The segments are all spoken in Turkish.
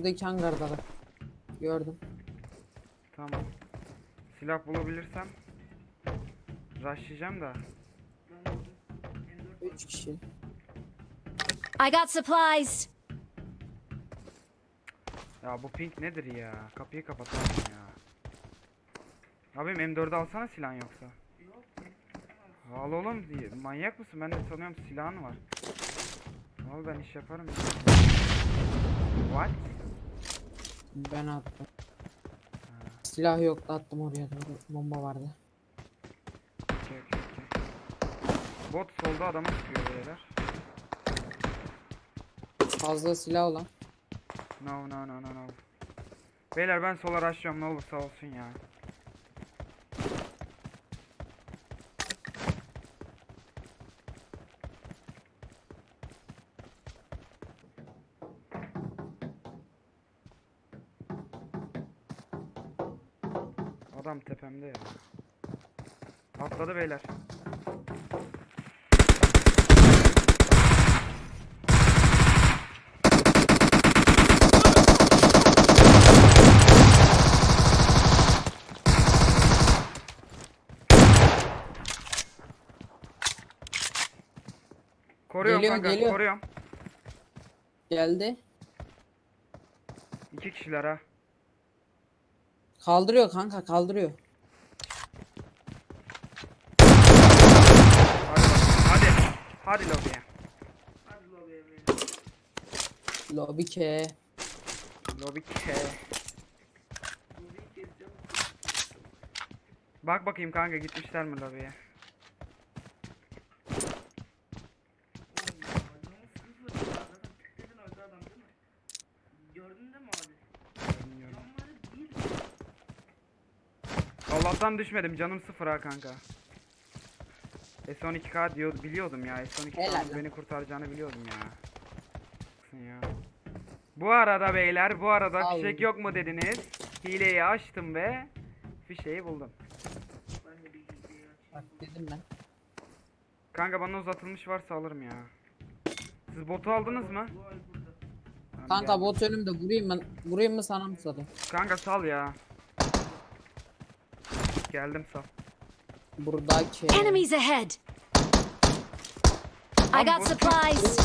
Önümüzdeki hangarda da. Gördüm. Tamam. Silah bulabilirsem rushlayacağım da. 3 kişi. I got supplies. Ya bu pink nedir ya? Kapıyı kapatalım ya. Abim M4'ü alsana silahın yoksa. Al oğlum. Manyak mısın? Ben de sanıyorum silahın var. Al ben iş yaparım ya. What? Ben attım. Silah yoktu attım oraya doğru. Bomba vardı. Okey okey okey. Bot solda adama sıkıyor beyler. Fazla silah olan. No no no no no. Beyler ben sola rushlıyorum ne olursa olsun ya. Adam tepemde ya. Atladı beyler. Koruyorum Geliyor, kanka geliyor. koruyorum. Geldi. İki kişiler ha. Kaldırıyor kanka kaldırıyor. Hadi bakalım, hadi. Hadi lobiye. Lobby ke. Lobi ke. Bak bakayım kanka gitmişler mi lobiye? Bilmiyorum. Allah'tan düşmedim canım sıfır ha kanka. S12K diyor biliyordum ya Helal S12K lan. beni kurtaracağını biliyordum ya. ya. Bu arada beyler bu arada Al. fişek yok mu dediniz? Hileyi açtım ve fişeği buldum. Bak dedim ben. Kanka bana uzatılmış varsa alırım ya. Siz botu aldınız mı? Kanka bot önümde vurayım mı? Vurayım mı sana mı satayım? Kanka sal ya. Geldim sal. Buradaki. Enemies ahead. I got supplies.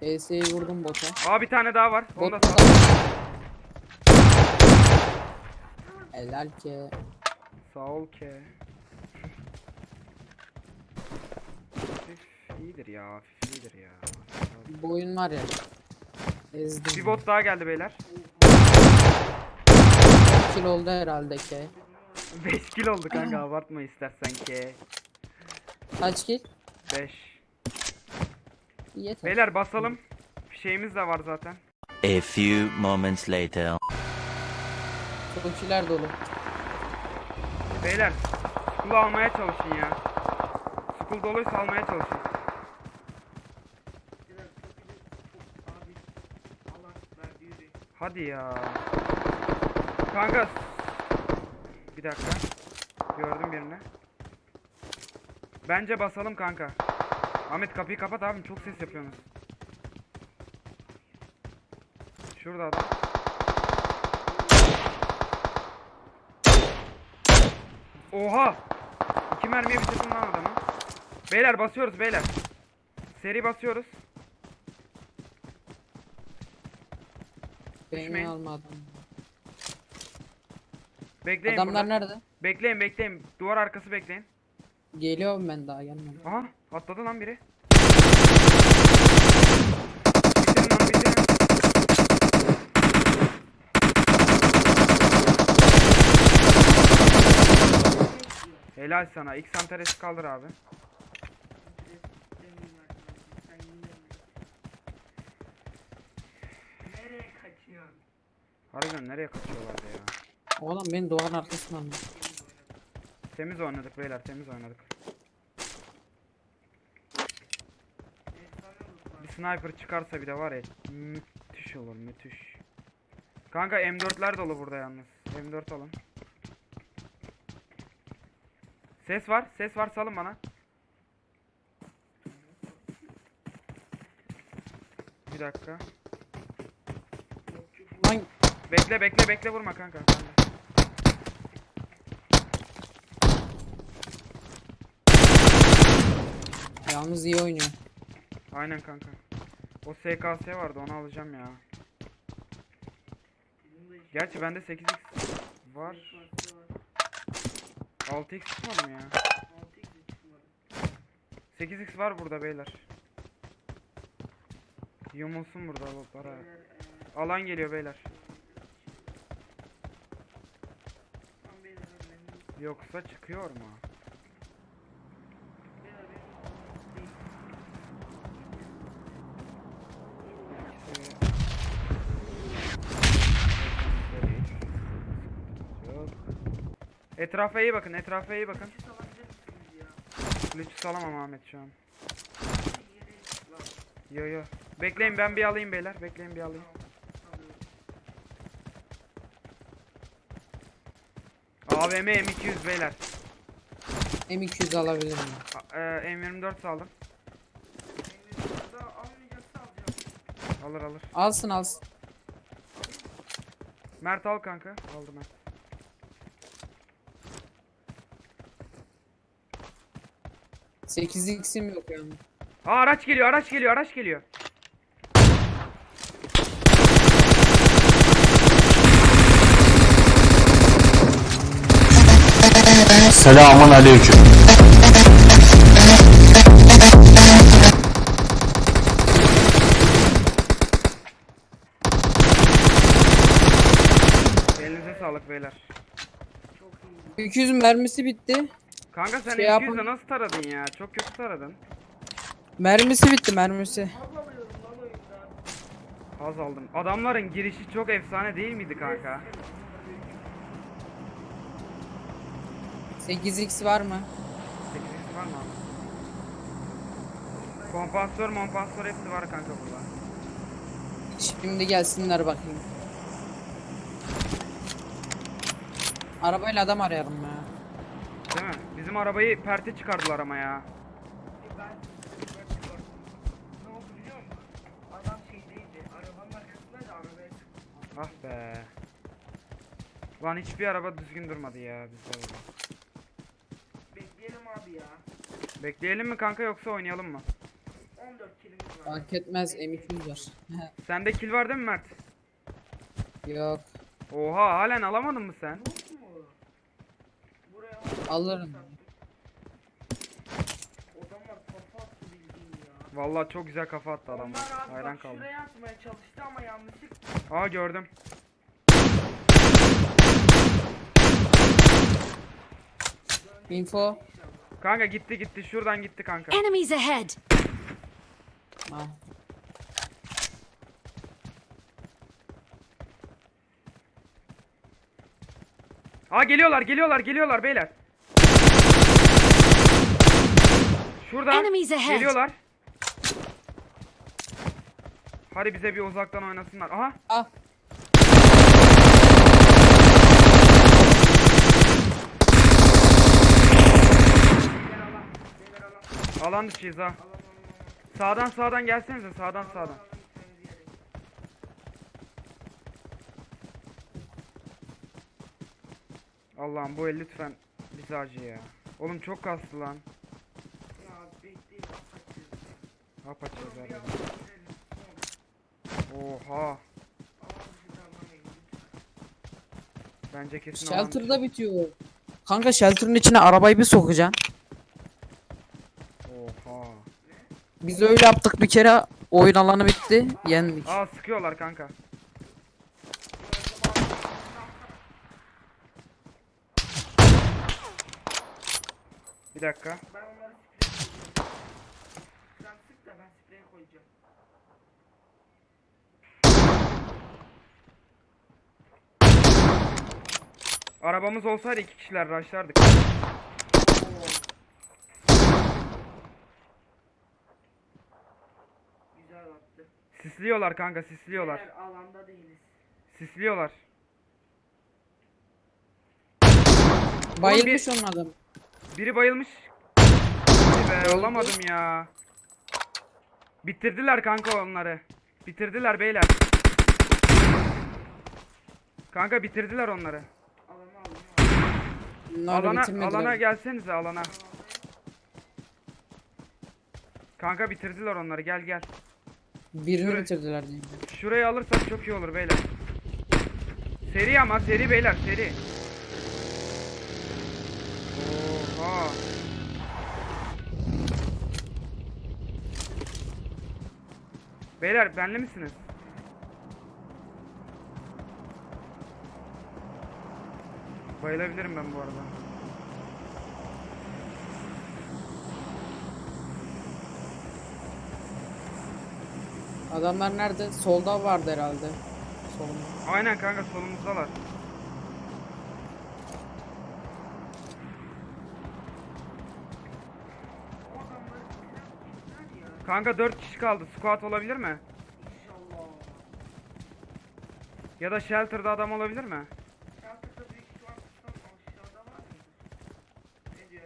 PS'yi vurdum bota. Aa bir tane daha var. Onu da Botta sal. da. Helal ki. Sağ ol ki. Hafif iyidir ya. Hafif iyidir ya. Bu oyun var ya. Ezdim. Bir bot daha geldi beyler. 10 kill oldu herhalde ki. 5 kill oldu kanka abartma istersen ki. Kaç kill? 5. Yeter. Beyler basalım. Şeyimiz de var zaten. A few moments later. Tokiler dolu. Beyler Skull'u almaya çalışın ya. Skull doluysa almaya çalışın. Hadi ya. Kanka. Bir dakika. Gördüm birini. Bence basalım kanka. Ahmet kapıyı kapat abim çok ses yapıyorsunuz. Şurada adam. Oha! İki mermiye bitirdim lan adamı. Beyler basıyoruz beyler. Seri basıyoruz. Beni Düşmeyin. almadım. Bekleyin Adamlar burada. nerede? Bekleyin bekleyin. Duvar arkası bekleyin. Geliyorum ben daha gelmedim. Aha atladı lan biri. Bitirin onu bitirin. Helal sana. X antaresi kaldır abi. Harbiden nereye kaçıyorlardı ya? Oğlum beni duvarın arkasından aldı. Temiz oynadık beyler temiz oynadık. Bir sniper çıkarsa bir de var ya müthiş olur müthiş. Kanka M4'ler dolu burada yalnız. M4 alın. Ses var ses var salın bana. Bir dakika. Lan Bekle bekle bekle vurma kanka. Ben de. Yalnız iyi oynuyor. Aynen kanka. O SKS vardı onu alacağım ya. Gerçi bende 8x var. 6x çıkmadı mı ya? 8x var burada beyler. Yumulsun burada para. Alan geliyor beyler. Yoksa çıkıyor mu? Etrafa iyi bakın, etrafa iyi bakın. Lütfü salamam Ahmet şu an. Yo yo. Bekleyin ben bir alayım beyler. Bekleyin bir alayım. AVM M200 beyler. M200 alabilir miyim? E, M24 aldım. Alır alır. Alsın alsın. Mert al kanka. Aldım ben. 8x'im yok yani. Aa, araç geliyor, araç geliyor, araç geliyor. Selamun aleyküm. Elinize sağlık beyler. 200 mermisi bitti. Kanka sen Şey 200'le yapın. nasıl taradın ya? Çok kötü taradın. Mermisi bitti mermisi. Az aldım. Adamların girişi çok efsane değil miydi kanka? 8x var mı? 8x var mı abi? Kompansatör, mompansatör hepsi var kanka burada. Şimdi gelsinler bakayım. Arabayla adam arayalım ya. Değil mi? Bizim arabayı perte çıkardılar ama ya. Ah be. Lan hiçbir araba düzgün durmadı ya bizde. Bekleyelim abi ya. Bekleyelim mi kanka yoksa oynayalım mı? 14 kilimiz var. Fark etmez M200 var. Sende kill var değil mi Mert? yok. Oha halen alamadın mı sen? Alırım. Vallahi çok güzel kafa attı. Onlar abi Hayran bak kaldım. şuraya atmaya çalıştı ama yanlışlıkla. Aa gördüm. Info. Kanka gitti gitti şuradan gitti kanka. Enemies ahead! Ah. Aa geliyorlar geliyorlar geliyorlar beyler. Şurada Enemies ahead. geliyorlar. Hadi bize bir uzaktan oynasınlar. Aha Ah. alan dışıyız ha. Sağdan sağdan gelsenize sağdan sağdan. Allah'ım bu el lütfen bizi acı ya. Oğlum çok kastı lan. Ya bekleyin atacağız. Hap Bir herhalde. Oha. Bence kesin. Shelter'da bitiyor. Kanka shelter'ın içine arabayı bir sokacaksın. Oha. Biz öyle yaptık bir kere oyun alanı bitti. Yendik. Aa sıkıyorlar kanka. Bir dakika. Ben onları sprey koyacağım. Sen sık da ben sprey koyacağım. Arabamız olsaydı iki kişiler. Güzel attı. Sisliyorlar kanka sisliyorlar. Eğer alanda değiliz. Sisliyorlar. Bayılmış onun adam. Biri bayılmış. Hadi be olamadım ya. Bitirdiler kanka onları. Bitirdiler beyler. Kanka bitirdiler onları. Bunlar da alana bitirmediler. alana gelsenize alana. Kanka bitirdiler onları. Gel gel. Birini Şuraya- bitirdiler diyeyim. Şurayı alırsak çok iyi olur beyler. Seri ama seri beyler seri. Oha. Beyler benle misiniz? Bayılabilirim ben bu arada. Adamlar nerede? Solda vardı herhalde. Solda. Aynen kanka solumuzdalar. Kanka 4 kişi kaldı. Squad olabilir mi? İnşallah. Ya da shelter'da adam olabilir mi? Shelter'da büyük ihtimal tutan aşağıda var mıdır? Ne diyor?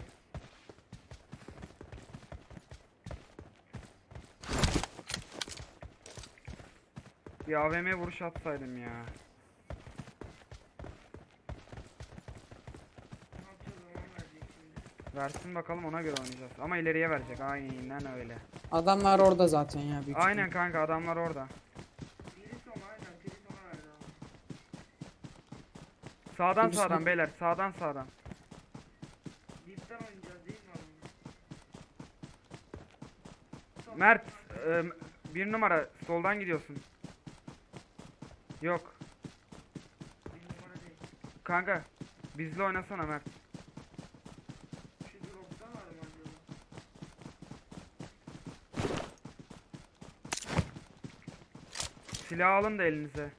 Bir AVM vuruş atsaydım ya. Versin bakalım ona göre oynayacağız. Ama ileriye verecek. Aynen öyle. Adamlar orada zaten ya büyük Aynen kanka adamlar orada. Birisi. Sağdan Birisi- sağdan beyler. Sağdan sağdan. Mi? Mert e, bir numara soldan gidiyorsun. Yok. Kanka bizle oynasana Mert. Silah alın da elinize.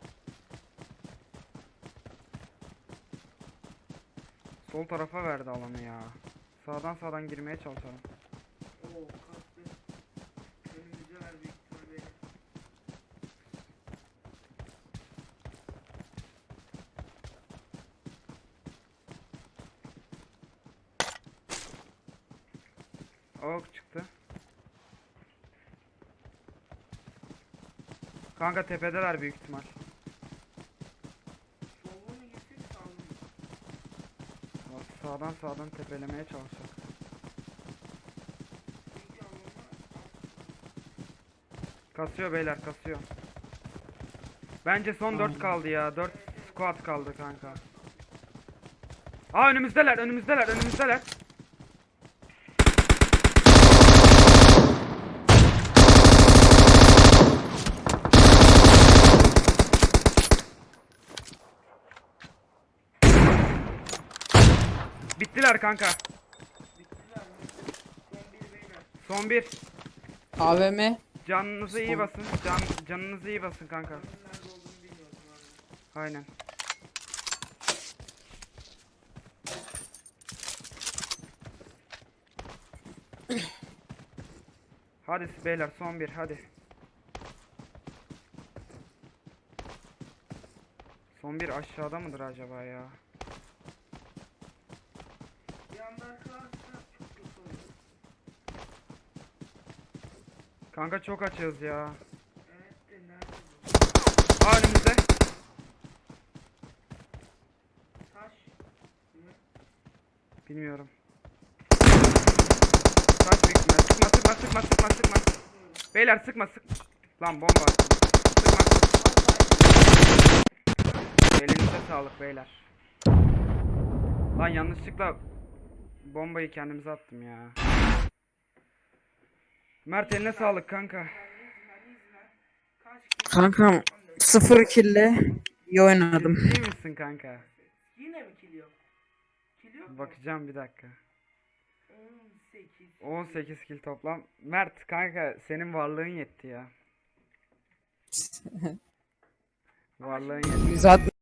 Sol tarafa verdi alanı ya. Sağdan sağdan girmeye çalışalım. Oo kastı. Önümüzde ver büyük ihtimal beni. Ok çıktı. Kanka tepedeler büyük ihtimal. Bak Sağdan sağdan tepelemeye çalışacak. Kasıyor beyler kasıyor. Bence son 4 Aynen. kaldı ya. 4 squad kaldı kanka. Aa önümüzdeler önümüzdeler önümüzdeler. Bittiler kanka. Son bir. AVM Canınızı iyi basın. Can, canınızı iyi basın kanka. Aynen. Hadi beyler son bir hadi. Son bir aşağıda mıdır acaba ya? Bir anda arkalarsa çok kötü olur. Kanka çok açığız ya. Aa önümüzde. Taş? Bilmiyorum. Kaç büyük ihtimal. Sıkma sıkma sıkma sıkma sıkma. Beyler sıkma sık. Lan bomba. Sıkma. Elinize sağlık beyler. Lan yanlışlıkla bombayı kendimize attım ya. Mert eline sağlık kanka. Kankam sıfır kille iyi oynadım. Ciddi misin kanka? Yine mi kill yok? Kill yok mu? Bakacağım bir dakika. 18. 18 kill toplam. Mert kanka senin varlığın yetti ya. Varlığın yetti. 160